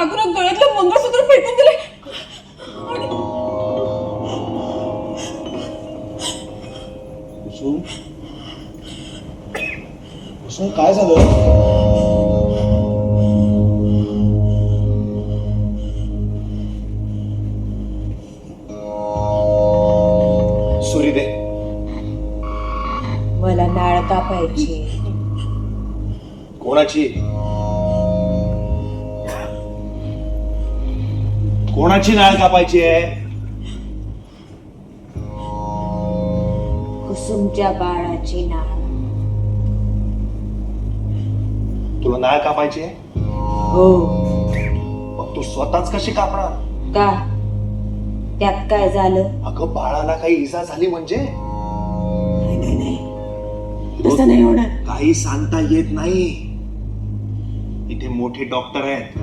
काकून गळ्यातलं मंगळसूत्र फेकून दिले आणि कुसुम कुसुम काय झालं? सुरी दे. मला नाळ कापायची. कोणाची? कोणाची नाळ कापायची आहे? कुसुमच्या बाळाची नाळ. तुला नाळ कापायची आहे? हो. मग तू स्वतःच कशी कापणार? का? त्यात काय झालं? अगं बाळाला काही इजा झाली म्हणजे? नाही नाही नाही. तसं नाही होणार. काही सांगता येत नाही. इथे मोठे डॉक्टर आहेत.